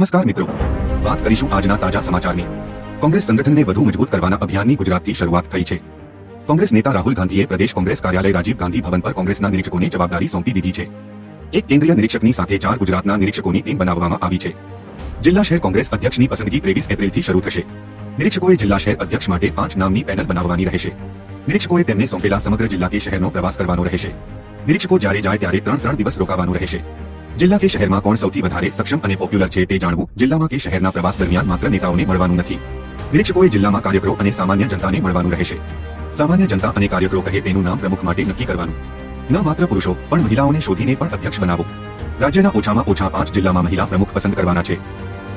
નમસ્કાર મિત્રો. વાત કરીશું આજના તાજા સમાચારની. કોંગ્રેસ સંગઠનને વધુ મજબૂત કરવાના અભિયાનની ગુજરાતથી શરૂઆત થઈ છે. કોંગ્રેસ નેતા રાહુલ ગાંધીએ પ્રદેશ કોંગ્રેસ કાર્યાલય રાજીવ ગાંધી ભવન પર કોંગ્રેસના નિરીક્ષકોને જવાબદારી સોંપી દીધી છે. એક કેન્દ્રીય નિરીક્ષકની સાથે ચાર ગુજરાતના નિરીક્ષકોની ટીમ બનાવવામાં આવી છે. જિલ્લા શહેર કોંગ્રેસ અધ્યક્ષની પસંદગી ત્રેવીસ એપ્રિલથી શરૂ થશે. નિરીક્ષકોએ જિલ્લા શહેર અધ્યક્ષ માટે પાંચ નામની પેનલ બનાવવાની રહેશે. નિરીક્ષકોએ તેમને સોંપેલા સમગ્ર જિલ્લા કે શહેરનો પ્રવાસ કરવાનો રહેશે. નિરીક્ષકો જ્યારે જાય ત્યારે ત્રણ ત્રણ દિવસ રોકાવાનું રહેશે. જિલ્લા કે શહેરમાં કોણ સૌથી વધારે સક્ષમ અને પોપ્યુલર છે તે જાણવું જિલ્લામાં કે શહેરના પ્રવાસ દરમિયાન માત્ર નેતાઓને મળવાનું નથી. નિરીક્ષકોએ જિલ્લામાં કાર્યકરો અને સામાન્ય જનતાને મળવાનું રહેશે. સામાન્ય જનતા અને કાર્યકરો કહે તેનું નામ પ્રમુખ માટે નક્કી કરવાનું. ન માત્ર પુરુષો, પણ મહિલાઓને શોધીને પણ અધ્યક્ષ બનાવો. રાજ્યના ઓછામાં ઓછા પાંચ જિલ્લામાં મહિલા પ્રમુખ પસંદ કરવાના છે.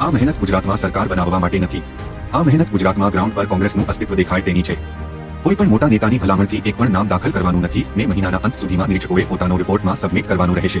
આ મહેનત ગુજરાતમાં સરકાર બનાવવા માટે નથી. આ મહેનત ગુજરાતમાં ગ્રાઉન્ડ પર કોંગ્રેસનું અસ્તિત્વ દેખાય તેની છે. કોઈ પણ મોટા નેતાની ભલામણથી એક પણ નામ દાખલ કરવાનું નથી મે મહિનાના અંત સુધીમાં નિરીક્ષકોએ પોતાનો રિપોર્ટમાં સબમિટ કરવાનું રહેશે.